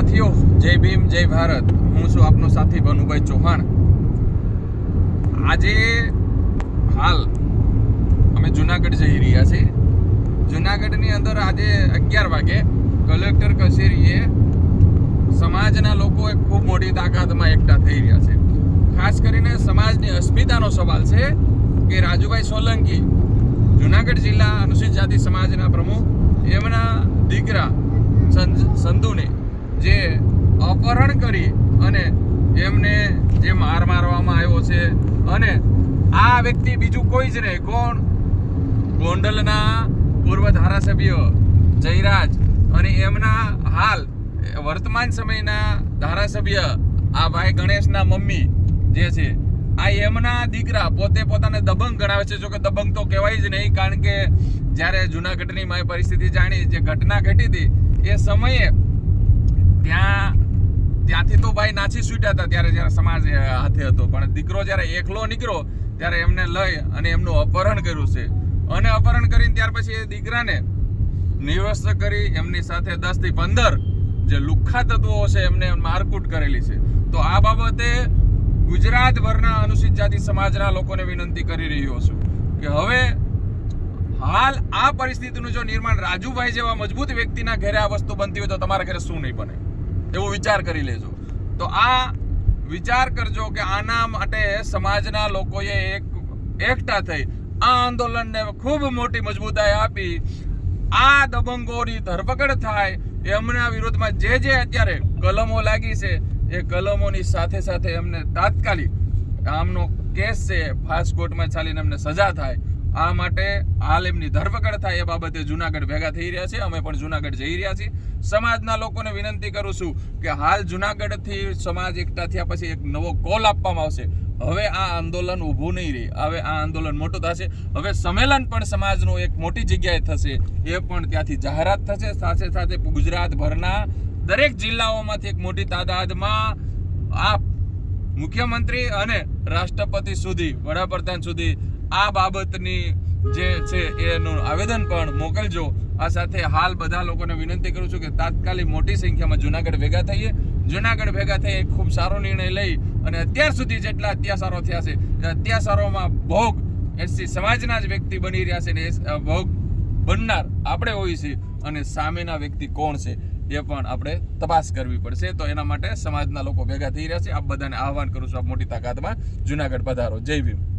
સાથીઓ, જય ભીમ, જય ભારત. હું છું આપનો સાથી ભનુભાઈ ચૌહાણ. આજે હાલ અમે જુનાગઢ જઈ રહ્યા છીએ. જુનાગઢની અંદર આજે અગિયાર વાગે કલેક્ટર કચેરીએ સમાજના લોકો એક ખૂબ મોટી તાકાતમાં એકઠા થઈ રહ્યા છે. ખાસ કરીને સમાજની અસ્મિતાનો સવાલ છે કે રાજુભાઈ સોલંકી, જુનાગઢ જિલ્લા અનુસૂચિત જાતિ સમાજના પ્રમુખ, એમના દીકરા સંધુને જે અપહરણ કરી અને એમને જે માર મારવામાં આવ્યો છે અને આ વ્યક્તિ બીજું કોઈ જ નહીં, કોણ? ગોંડલના પૂર્વ ધારાસભ્ય જયરાજ અને એમના હાલ વર્તમાન સમયના ધારાસભ્ય આ ભાઈ ગણેશના મમ્મી જે છે, આ એમના દીકરા પોતે પોતાને દબંગ ગણાવે છે જો કે દબંગ તો કહેવાય જ નહીં, કારણ કે જ્યારે જુનાગઢની મેં, પરિસ્થિતિ જાણી, જે ઘટના ઘટી હતી, એ સમયે ત્યાં ત્યાંથી તો ભાઈ નાચી છૂટ્યા હતા ત્યારે જ્યારે સમાજ હાથે હતો. પણ દીકરો જ્યારે એકલો નીકળ્યો, ત્યારે એમને લઈ અને એમનું અપહરણ કર્યું છે. અને અપહરણ કરીને ત્યાર પછી એ દીકરાને નિવસ્ત કરી એમની સાથે દસથી પંદર જે લુખ્ખા તત્વો છે એમને મારકૂટ કરેલી છે. તો આ બાબતે ગુજરાતભરના અનુસૂચિત જાતિ સમાજના લોકોને વિનંતી કરી રહ્યો છું કે હવે હાલ આ પરિસ્થિતિનું જો નિર્માણ રાજુભાઈ જેવા મજબૂત વ્યક્તિના ઘરે આ વસ્તુ બનતી હોય તો તમારા ઘરે શું નહીં બને? એવો વિચાર કરી લેજો. તો આ વિચાર કરજો કે આના માટે સમાજના લોકોએ એક એકઠા થઈ આ આંદોલનને ખૂબ મોટી મજબૂતાઈ આપી. આ દબંગોની ધરપકડ થાય એમના વિરોધમાં જે જે અત્યારે કલમો લાગી છે, એ કલમોની સાથે સાથે એમને તાત્કાલિક આમનો કેસ છે, ફાસ્ટ કોર્ટમાં ચાલીને એમને સજા થાય. આ માટે હાલ એમની ધરપકડ થાય એ બાબતે જુનાગઢ ભેગા થઈ રહ્યા છે. અમે પણ જુનાગઢ જઈ રહ્યા છીએ. સમાજના લોકોને વિનંતી કરું છું કે હાલ જુનાગઢથી સમાજ એકઠા થયા પછી એક નવો કોલ આપવામાં આવશે. હવે આ આંદોલન ઊભું નહીં રહે. હવે આ આંદોલન મોટું થશે. હવે સંમેલન પણ સમાજનું એક મોટી જગ્યાએ થશે. એ પણ ત્યાંથી જાહેરાત થશે. સાથે સાથે ગુજરાતભરના દરેક જિલ્લાઓમાંથી એક મોટી તાદાદમાં આ મુખ્યમંત્રી અને રાષ્ટ્રપતિ સુધી, વડાપ્રધાન સુધી આ બાબતની જે છે એનું આવેદન પણ મોકલજો. આ સાથે હાલ બધા લોકોને વિનંતી કરું છું કે તાત્કાલિક મોટી સંખ્યામાં જુનાગઢ ભેગા થઈએ. જુનાગઢ ભેગા થઈ ખૂબ સારો નિર્ણય લઈ અને અત્યાર સુધી જેટલા અત્યાચારો થયા છે અત્યાસારોમાં ભોગ એસી સમાજના જ વ્યક્તિ બની રહ્યા છે ને ભોગ બનનાર આપણે હોઈએ છીએ અને સામેના વ્યક્તિ કોણ છે એ પણ આપણે તપાસ કરવી પડશે. તો એના માટે સમાજના લોકો ભેગા થઈ રહ્યા છે. આપ બધાને આહવાન કરું છું આપ મોટી તાકાતમાં જુનાગઢ પધારો. જય ભીમ.